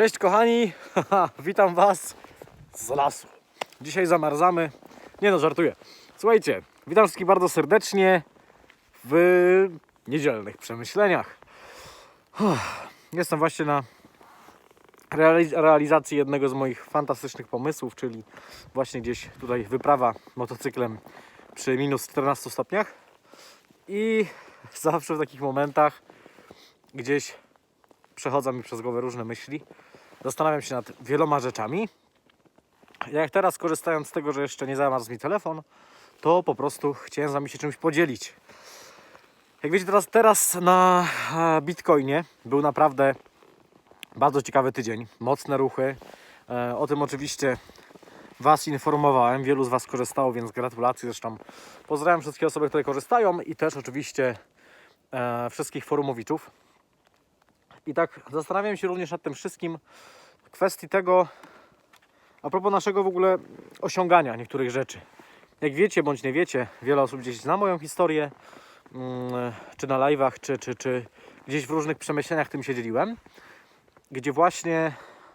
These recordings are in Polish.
Cześć kochani, witam Was z lasu. Dzisiaj zamarzamy. Nie no, żartuję. Słuchajcie, witam wszystkich bardzo serdecznie w niedzielnych przemyśleniach. Jestem właśnie na reali- realizacji jednego z moich fantastycznych pomysłów, czyli właśnie gdzieś tutaj wyprawa motocyklem przy minus 14 stopniach. I zawsze w takich momentach gdzieś przechodzą mi przez głowę różne myśli. Zastanawiam się nad wieloma rzeczami. Jak teraz, korzystając z tego, że jeszcze nie zamarzł mi telefon, to po prostu chciałem z Wami się czymś podzielić. Jak wiecie, teraz, teraz na e, Bitcoinie był naprawdę bardzo ciekawy tydzień. Mocne ruchy. E, O tym oczywiście Was informowałem. Wielu z Was korzystało, więc gratulacje. Zresztą pozdrawiam wszystkie osoby, które korzystają i też oczywiście e, wszystkich forumowiczów. I tak zastanawiam się również nad tym wszystkim kwestii tego, a propos naszego w ogóle osiągania niektórych rzeczy. Jak wiecie bądź nie wiecie, wiele osób gdzieś zna moją historię, mm, czy na live'ach, czy, czy, czy gdzieś w różnych przemyśleniach tym się dzieliłem, gdzie właśnie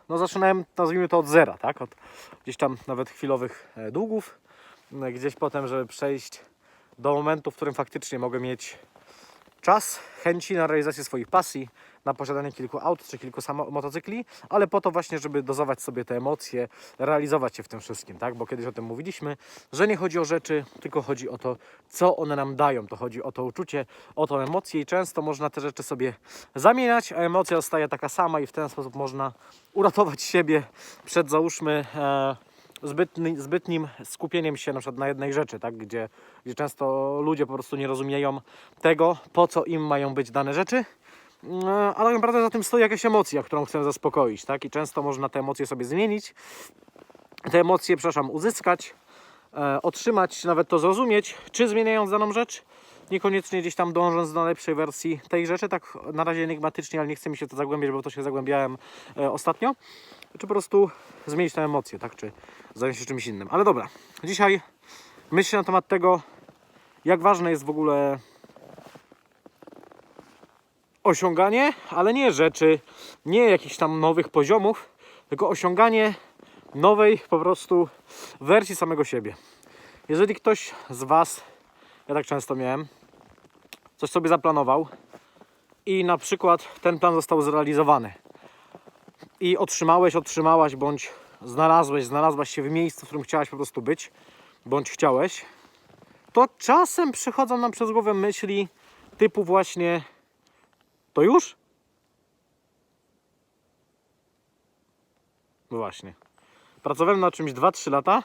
no zaczynałem, nazwijmy to od zera, tak? Od gdzieś tam nawet chwilowych e, długów, e, gdzieś potem, żeby przejść do momentu, w którym faktycznie mogę mieć czas, chęci na realizację swoich pasji, na posiadanie kilku aut czy kilku motocykli, ale po to właśnie, żeby dozować sobie te emocje, realizować się w tym wszystkim, tak? Bo kiedyś o tym mówiliśmy, że nie chodzi o rzeczy, tylko chodzi o to, co one nam dają. To chodzi o to uczucie, o tą emocję i często można te rzeczy sobie zamieniać, a emocja zostaje taka sama i w ten sposób można uratować siebie przed załóżmy e, zbytni, zbytnim skupieniem się na przykład na jednej rzeczy, tak? gdzie, gdzie często ludzie po prostu nie rozumieją tego, po co im mają być dane rzeczy. No, a tak naprawdę za tym stoi jakaś emocja, którą chcę zaspokoić, tak? I często można te emocje sobie zmienić, te emocje, przepraszam, uzyskać, e, otrzymać, nawet to zrozumieć, czy zmieniając daną rzecz, niekoniecznie gdzieś tam dążąc do najlepszej wersji tej rzeczy, tak na razie enigmatycznie, ale nie chcę mi się to zagłębiać, bo to się zagłębiałem e, ostatnio, czy po prostu zmienić tę emocję, tak? Czy zająć się czymś innym. Ale dobra, dzisiaj myślę na temat tego, jak ważne jest w ogóle osiąganie, ale nie rzeczy, nie jakichś tam nowych poziomów, tylko osiąganie nowej po prostu wersji samego siebie. Jeżeli ktoś z Was, ja tak często miałem, coś sobie zaplanował i na przykład ten plan został zrealizowany i otrzymałeś, otrzymałaś bądź znalazłeś, znalazłaś się w miejscu, w którym chciałaś po prostu być, bądź chciałeś, to czasem przychodzą nam przez głowę myśli typu właśnie to już? No właśnie. Pracowałem nad czymś 2-3 lata.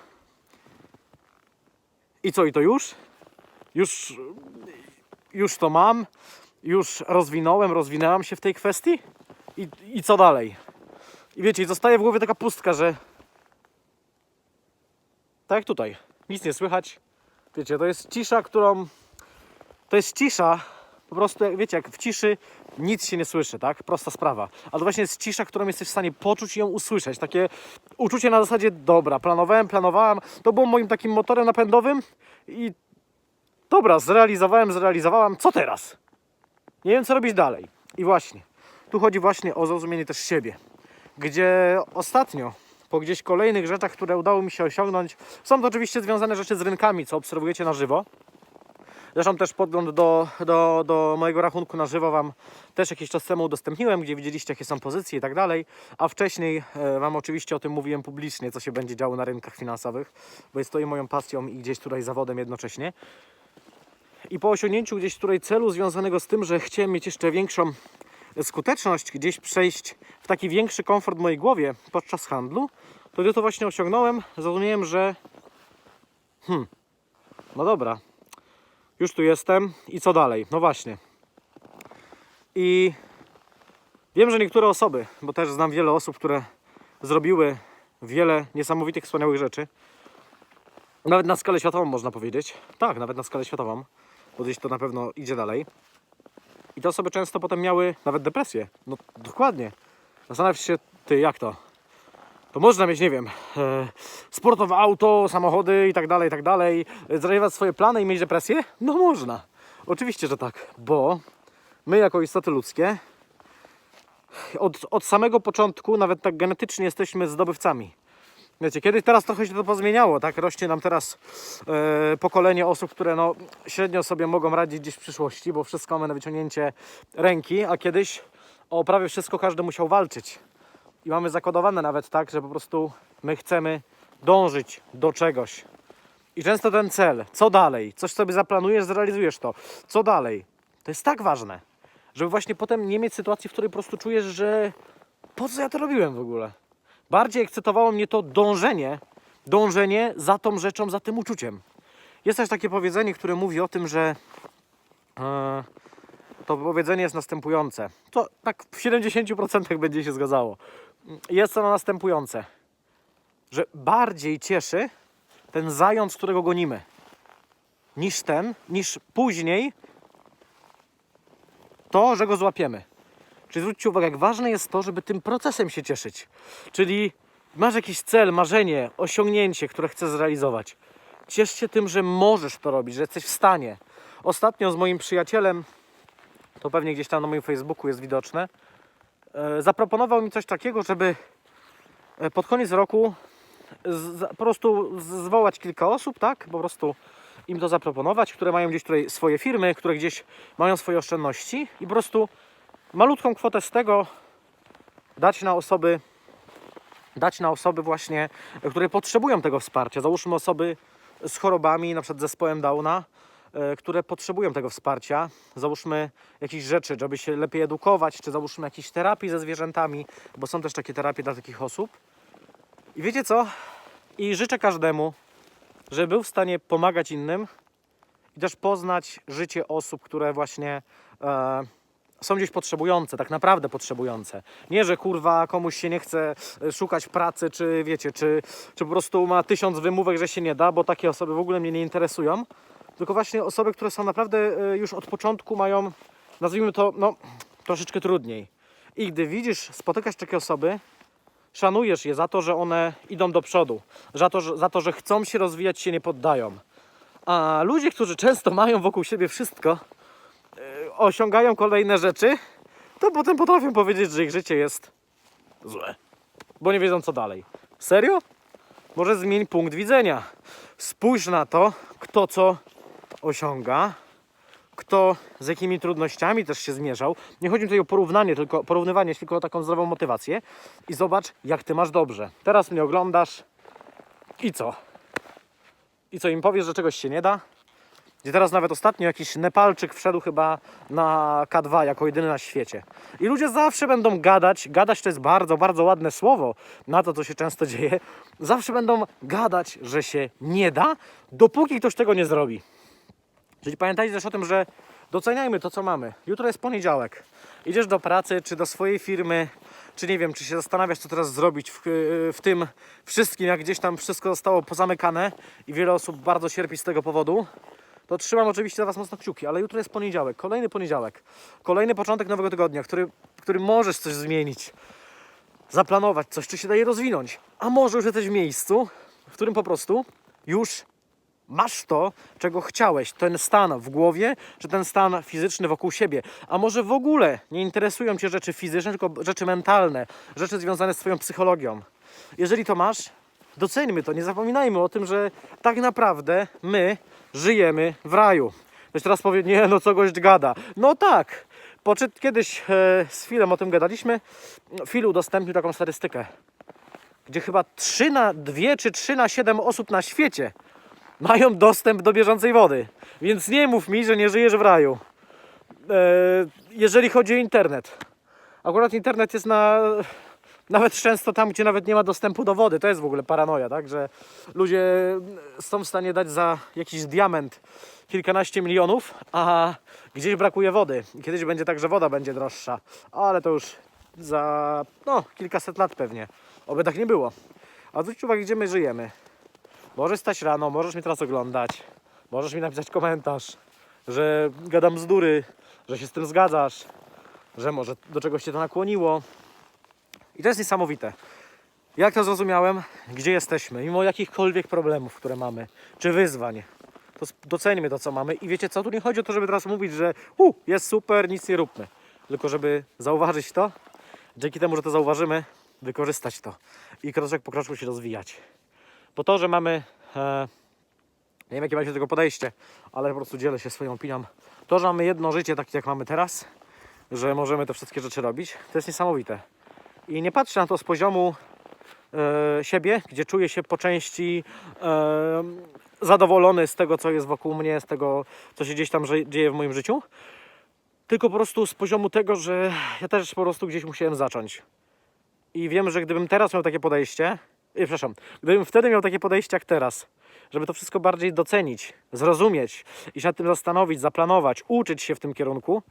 I co, i to już? Już, już to mam. Już rozwinąłem, rozwinęłam się w tej kwestii. I, I co dalej? I wiecie, zostaje w głowie taka pustka, że tak jak tutaj, nic nie słychać. Wiecie, to jest cisza, którą. To jest cisza, po prostu, jak, wiecie, jak w ciszy nic się nie słyszy, tak? Prosta sprawa. A to właśnie jest cisza, którą jesteś w stanie poczuć i ją usłyszeć. Takie uczucie na zasadzie, dobra, planowałem, planowałam, to było moim takim motorem napędowym i dobra, zrealizowałem, zrealizowałam, co teraz? Nie wiem, co robić dalej. I właśnie, tu chodzi właśnie o zrozumienie też siebie, gdzie ostatnio, po gdzieś kolejnych rzeczach, które udało mi się osiągnąć, są to oczywiście związane rzeczy z rynkami, co obserwujecie na żywo, Zresztą też podgląd do, do, do mojego rachunku na żywo Wam też jakiś czas temu udostępniłem, gdzie widzieliście jakie są pozycje i tak dalej. A wcześniej e, Wam oczywiście o tym mówiłem publicznie, co się będzie działo na rynkach finansowych, bo jest to i moją pasją i gdzieś tutaj zawodem jednocześnie. I po osiągnięciu gdzieś tutaj celu związanego z tym, że chciałem mieć jeszcze większą skuteczność, gdzieś przejść w taki większy komfort w mojej głowie podczas handlu, to gdy to właśnie osiągnąłem, zrozumiałem, że hmm, no dobra, już tu jestem i co dalej? No właśnie. I wiem, że niektóre osoby, bo też znam wiele osób, które zrobiły wiele niesamowitych, wspaniałych rzeczy. Nawet na skalę światową można powiedzieć. Tak, nawet na skalę światową, bo gdzieś to na pewno idzie dalej. I te osoby często potem miały nawet depresję. No dokładnie. Zastanawiam się, ty jak to? To można mieć, nie wiem, e, sportowe auto, samochody i tak dalej, i tak dalej, zrealizować swoje plany i mieć depresję? No można. Oczywiście, że tak, bo my jako istoty ludzkie od, od samego początku, nawet tak genetycznie jesteśmy zdobywcami. Wiecie, kiedyś teraz trochę się to pozmieniało, tak? Rośnie nam teraz e, pokolenie osób, które no, średnio sobie mogą radzić gdzieś w przyszłości, bo wszystko mamy na wyciągnięcie ręki, a kiedyś o prawie wszystko każdy musiał walczyć. I mamy zakodowane nawet tak, że po prostu my chcemy dążyć do czegoś. I często ten cel, co dalej? Coś sobie zaplanujesz, zrealizujesz to. Co dalej? To jest tak ważne, żeby właśnie potem nie mieć sytuacji, w której po prostu czujesz, że po co ja to robiłem w ogóle? Bardziej ekscytowało mnie to dążenie, dążenie za tą rzeczą, za tym uczuciem. Jest też takie powiedzenie, które mówi o tym, że e, to powiedzenie jest następujące. To tak w 70% będzie się zgadzało. Jest ono następujące, że bardziej cieszy ten zając, którego gonimy, niż ten, niż później to, że go złapiemy. Czyli zwróćcie uwagę, jak ważne jest to, żeby tym procesem się cieszyć. Czyli masz jakiś cel, marzenie, osiągnięcie, które chcesz zrealizować. Ciesz się tym, że możesz to robić, że jesteś w stanie. Ostatnio z moim przyjacielem, to pewnie gdzieś tam na moim Facebooku jest widoczne, e, zaproponował mi coś takiego, żeby e, pod koniec roku z, po prostu zwołać kilka osób, tak? Po prostu im to zaproponować, które mają gdzieś tutaj swoje firmy, które gdzieś mają swoje oszczędności i po prostu malutką kwotę z tego dać na osoby, dać na osoby właśnie, które potrzebują tego wsparcia. Załóżmy osoby z chorobami, na przykład zespołem Downa, e, które potrzebują tego wsparcia. Załóżmy jakieś rzeczy, żeby się lepiej edukować, czy załóżmy jakieś terapii ze zwierzętami, bo są też takie terapie dla takich osób. I wiecie co? I życzę każdemu, żeby był w stanie pomagać innym i też poznać życie osób, które właśnie e, są gdzieś potrzebujące, tak naprawdę potrzebujące. Nie, że kurwa komuś się nie chce e, szukać pracy, czy wiecie, czy, czy po prostu ma tysiąc wymówek, że się nie da, bo takie osoby w ogóle mnie nie interesują. Tylko właśnie osoby, które są naprawdę e, już od początku mają, nazwijmy to, no, troszeczkę trudniej. I gdy widzisz, spotykasz takie osoby, szanujesz je za to, że one idą do przodu, za to, że, za to, że chcą się rozwijać, się nie poddają. A ludzie, którzy często mają wokół siebie wszystko, osiągają kolejne rzeczy, to potem potrafią powiedzieć, że ich życie jest złe, bo nie wiedzą co dalej. Serio? Może zmień punkt widzenia. Spójrz na to, kto co osiąga, kto z jakimi trudnościami też się zmierzał. Nie chodzi mi tutaj o porównanie, tylko porównywanie, tylko o taką zdrową motywację i zobacz, jak ty masz dobrze. Teraz mnie oglądasz i co? I co im powiesz, że czegoś się nie da? Gdzie teraz nawet ostatnio jakiś Nepalczyk wszedł chyba na K2 jako jedyny na świecie. I ludzie zawsze będą gadać, gadać to jest bardzo, bardzo ładne słowo na to, co się często dzieje. Zawsze będą gadać, że się nie da, dopóki ktoś tego nie zrobi. Czyli pamiętajcie też o tym, że doceniajmy to, co mamy. Jutro jest poniedziałek. Idziesz do pracy, czy do swojej firmy, czy nie wiem, czy się zastanawiasz, co teraz zrobić w, w tym wszystkim, jak gdzieś tam wszystko zostało pozamykane i wiele osób bardzo cierpi z tego powodu. To trzymam oczywiście za Was mocno kciuki, ale jutro jest poniedziałek, kolejny poniedziałek, kolejny początek nowego tygodnia, który, w którym możesz coś zmienić, zaplanować coś, czy się daje rozwinąć. A może już jesteś w miejscu, w którym po prostu już masz to, czego chciałeś, ten stan w głowie, czy ten stan fizyczny wokół siebie. A może w ogóle nie interesują Cię rzeczy fizyczne, tylko rzeczy mentalne, rzeczy związane z Twoją psychologią. Jeżeli to masz, doceńmy to, nie zapominajmy o tym, że tak naprawdę my żyjemy w raju. Ktoś teraz powie, nie no co gość gada. No tak, Poczyt, kiedyś e, z Filem o tym gadaliśmy, Phil udostępnił taką statystykę, gdzie chyba 3 na 2 czy 3 na 7 osób na świecie mają dostęp do bieżącej wody. Więc nie mów mi, że nie żyjesz w raju. E, jeżeli chodzi o internet. Akurat internet jest na. Nawet często tam, gdzie nawet nie ma dostępu do wody. To jest w ogóle paranoja, tak? Że ludzie są w stanie dać za jakiś diament kilkanaście milionów, a gdzieś brakuje wody. Kiedyś będzie tak, że woda będzie droższa. Ale to już za no, kilkaset lat pewnie. Oby tak nie było. A zwróć uwagę, gdzie my żyjemy. Możesz stać rano, możesz mnie teraz oglądać, możesz mi napisać komentarz, że gadam bzdury, że się z tym zgadzasz, że może do czegoś cię to nakłoniło. I to jest niesamowite. Jak to zrozumiałem, gdzie jesteśmy, mimo jakichkolwiek problemów, które mamy, czy wyzwań, to doceńmy to, co mamy. I wiecie co, tu nie chodzi o to, żeby teraz mówić, że u, jest super, nic nie róbmy. Tylko żeby zauważyć to, dzięki temu, że to zauważymy, wykorzystać to i kroczek po kroczku się rozwijać. Bo to, że mamy, e, nie wiem jakie macie do tego podejście, ale po prostu dzielę się swoją opinią. To, że mamy jedno życie takie jak mamy teraz, że możemy te wszystkie rzeczy robić, to jest niesamowite. I nie patrzę na to z poziomu e, siebie, gdzie czuję się po części e, zadowolony z tego, co jest wokół mnie, z tego, co się gdzieś tam dzieje w moim życiu. Tylko po prostu z poziomu tego, że ja też po prostu gdzieś musiałem zacząć. I wiem, że gdybym teraz miał takie podejście, e, przepraszam, gdybym wtedy miał takie podejście jak teraz, żeby to wszystko bardziej docenić, zrozumieć i się nad tym zastanowić, zaplanować, uczyć się w tym kierunku,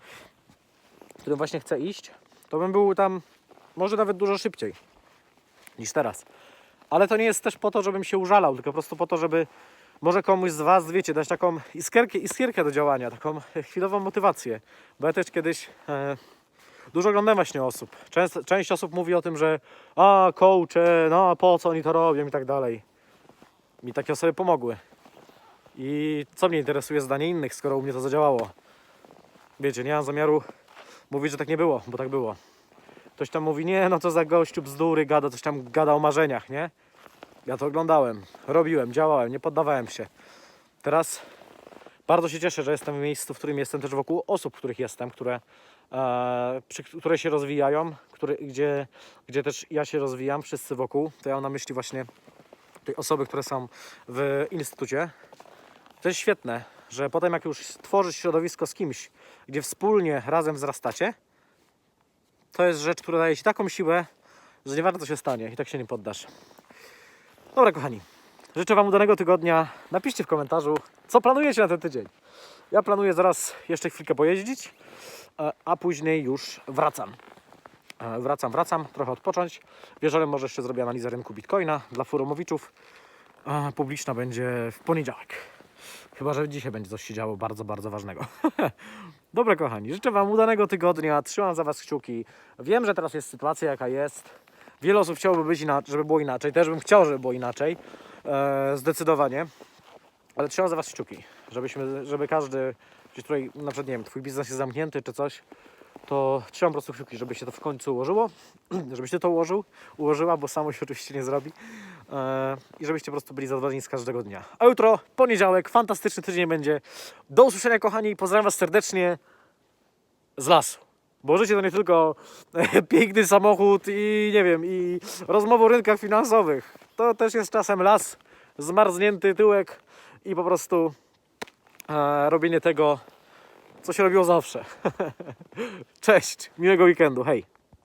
w którym właśnie chcę iść, to bym był tam może nawet dużo szybciej niż teraz. Ale to nie jest też po to, żebym się użalał, tylko po prostu po to, żeby może komuś z Was, wiecie, dać taką iskierkę, iskierkę do działania, taką chwilową motywację. Bo ja też kiedyś e, dużo oglądam właśnie osób. Częst, część osób mówi o tym, że a, coache, no po co oni to robią i tak dalej. Mi takie osoby pomogły. I co mnie interesuje zdanie innych, skoro u mnie to zadziałało. Wiecie, nie mam zamiaru mówić, że tak nie było, bo tak było. Ktoś tam mówi, nie, no to za gościu bzdury gada, coś tam gada o marzeniach, nie? Ja to oglądałem, robiłem, działałem, nie poddawałem się. Teraz bardzo się cieszę, że jestem w miejscu, w którym jestem też wokół osób, w których jestem, które, e, przy, które się rozwijają, gdzie, gdzie też ja się rozwijam, wszyscy wokół. To ja mam na myśli właśnie tej osoby, które są w instytucie. To jest świetne, że potem jak już tworzysz środowisko z kimś, gdzie wspólnie razem wzrastacie, to jest rzecz, która daje Ci taką siłę, że nie warto się stanie i tak się nie poddasz. Dobra, kochani. Życzę Wam udanego tygodnia. Napiszcie w komentarzu, co planujecie na ten tydzień. Ja planuję zaraz jeszcze chwilkę pojeździć, e, a później już wracam. E, Wracam, wracam, trochę odpocząć. Wieczorem może jeszcze zrobię analizę rynku Bitcoina dla forumowiczów. A Publiczna będzie w poniedziałek. Chyba, że dzisiaj będzie coś się działo bardzo, bardzo ważnego. Dobra, kochani, życzę Wam udanego tygodnia. Trzymam za Was kciuki. Wiem, że teraz jest sytuacja, jaka jest. Wiele osób chciałoby być inaczej, żeby było inaczej. Też bym chciał, żeby było inaczej. E, zdecydowanie. Ale trzymam za Was kciuki, żebyśmy, żeby każdy, gdzieś tutaj, na przykład, nie wiem, Twój biznes jest zamknięty czy coś, to trzymam po prostu kciuki, żeby się to w końcu ułożyło, żebyś Ty to ułożył, ułożyła, bo samo się oczywiście nie zrobi e, i żebyście po prostu byli zadowoleni z każdego dnia. A jutro, poniedziałek, fantastyczny tydzień będzie. Do usłyszenia, kochani, pozdrawiam Was serdecznie z lasu. Bo życie to nie tylko piękny samochód i nie wiem, i rozmowa o rynkach finansowych. To też jest czasem las, zmarznięty tyłek i po prostu e, robienie tego, co się robiło zawsze. Cześć, miłego weekendu, hej.